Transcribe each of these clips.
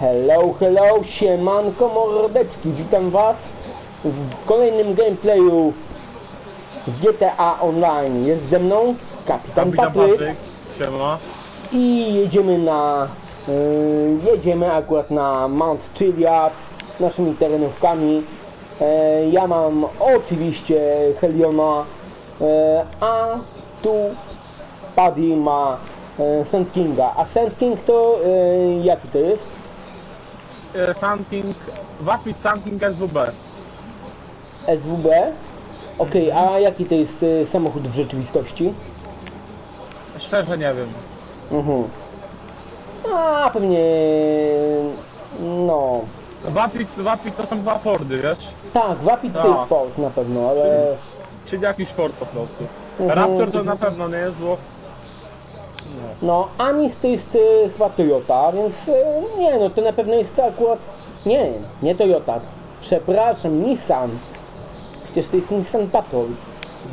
Hello, hello, siemanko mordeczki, witam was w kolejnym gameplayu GTA Online. Jest ze mną kapitan Patryk. Siema. i jedziemy na, y, jedziemy akurat na Mount Chiliad naszymi terenówkami. E, ja mam oczywiście Heliona, e, a tu Paddy ma e, Sand Kinga. A Sand King to e, jaki to jest? E, Sunking, Wapit Sunking SWB. SWB. Okej, a jaki to jest e, samochód w rzeczywistości? Szczerze nie wiem. Mhm. A pewnie. No. Wapit, Wapit to są dwa Fordy, wiesz? Tak, Wapit to Tak. jest Ford na pewno, ale. Czyli jakiś Ford po prostu. Mhm. Raptor to na pewno nie jest, bo... No, Anis to jest e, chyba Toyota, więc e, nie no, to na pewno jest to akurat. Nie, nie Toyota. Przepraszam, Nissan. Przecież to jest Nissan Patrol.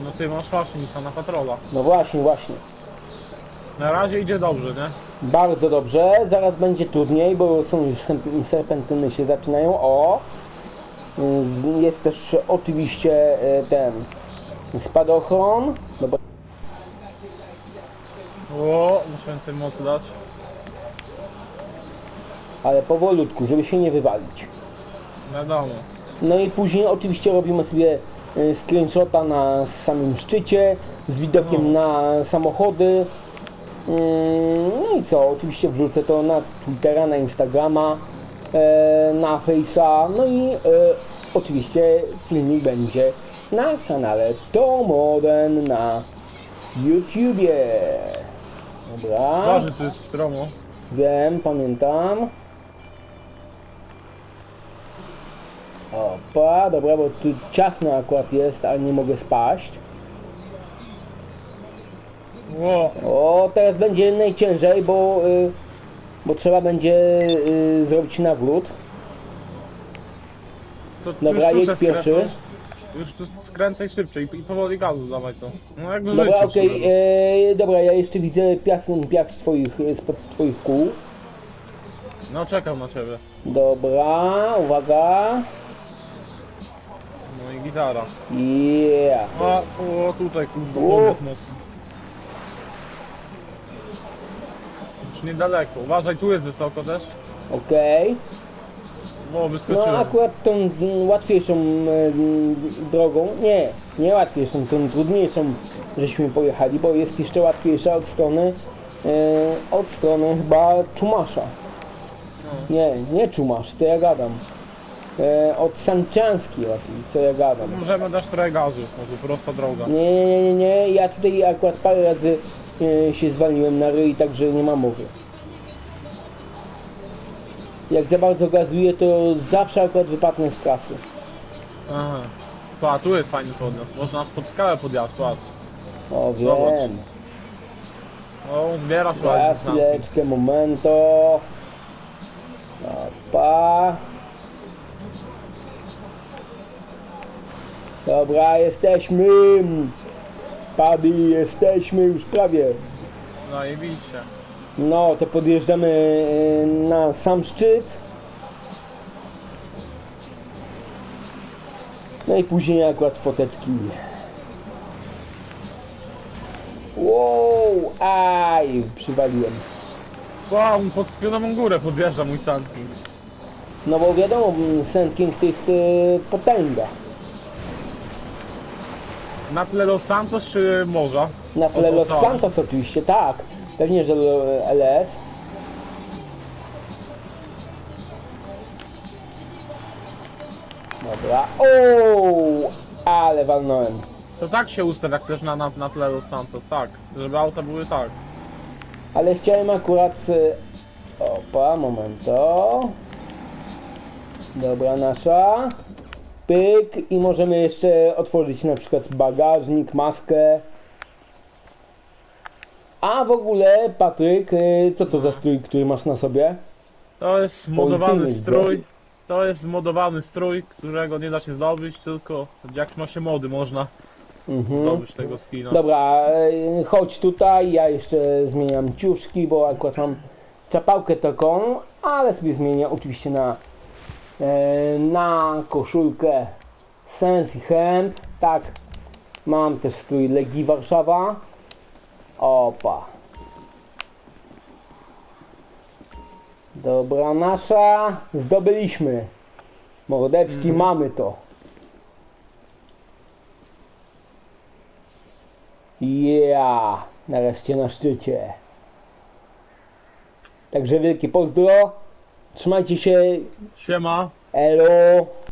No ty masz właśnie Nissana Patrola. No właśnie, właśnie. Na razie idzie dobrze, nie? Bardzo dobrze, zaraz będzie trudniej, bo są już sem- serpentyny się zaczynają. O! Mm, Jest też oczywiście e, ten spadochron. Dobra. O, muszę więcej mocy dać. Ale powolutku, żeby się nie wywalić. Wiadomo. No i później oczywiście robimy sobie e, screenshota na samym szczycie z widokiem na samochody. Mm, No i co, oczywiście wrzucę to na Twittera, na Instagrama, e, na Face'a, no i e, oczywiście filmik będzie na kanale Tomoden na YouTubie. Dobra, Ważny tu jest stromo. wiem, pamiętam. Opa, dobra, bo tu ciasno akurat jest, ale nie mogę spaść. O, O, teraz będzie najciężej, bo, y, bo trzeba będzie y, zrobić nawrót. to Dobra, już tu jedź se pierwszy. skręcasz. Już tu skręcaj szybciej i powoli gazu dawaj to. No jakby Dobra, życie okej, e, dobra, ja jeszcze widzę piasem piach swoich, e, spod twoich kół. No czekam na ciebie. Dobra, uwaga. No i gitara. Yeah. O, o tutaj kurwa, O. obiad mocno. Już niedaleko. Uważaj, tu jest wysoko też. Okej. O, No wyskoczyłem. akurat tą mm, łatwiejszą mm, drogą, nie, nie łatwiejszą, tą trudniejszą żeśmy pojechali, bo jest jeszcze łatwiejsza od strony, e, od strony chyba Czumasza. Nie, nie Czumasz, co ja gadam. E, od Sanczanski lepiej, co ja gadam. Możemy dać trochę gazu, może prosta droga. Nie, nie, nie, nie, nie, ja tutaj akurat parę razy e, się zwaliłem na ryj, także nie ma mowy. Jak za bardzo gazuję, to zawsze akurat wypadnę z trasy. Aha. Pa, tu jest fajny podjazd. Można pod skałę podjazd, patrz. O, Zobacz. wiem. O, zbierasz Ja ładnie. chwileczkę, momento. Opa. Dobra, jesteśmy. Paddy, jesteśmy już prawie. No i widzicie. No, to podjeżdżamy e, na sam szczyt. No i później akurat foteczki. Wow, aj, przywaliłem. Wow, pod pionową górę podjeżdża mój Sunking. No bo wiadomo, mm, Sand King to jest e, potęga. Na tle Los Santos czy morza? Na tle Los. Santos oczywiście, tak. Pewnie, że e, LS. Dobra. O, ale walnąłem. To tak się ustaw, jak też na, na, na tle Los Santos, tak. Żeby auta były tak. Ale chciałem akurat... e, Opa, momento. Dobra, nasza. Pyk i możemy jeszcze otworzyć na przykład bagażnik, maskę. A w ogóle, Patryk, e, co to za strój, który masz na sobie? To jest modowany Policyjny strój. To jest modowany strój, którego nie da się zdobyć, tylko jak ma się mody można Mhm. zdobyć tego skina. Dobra, e, chodź tutaj, ja jeszcze zmieniam ciuszki, bo akurat mam czapałkę taką, ale sobie zmienię oczywiście na, e, na koszulkę Sensi Hemp. Tak, mam też strój Legii Warszawa. Opa. Dobra, nasza. Zdobyliśmy. Mordeczki, mamy to. Ja, nareszcie na szczycie. Także wielkie pozdro. Trzymajcie się. Siema. Elo.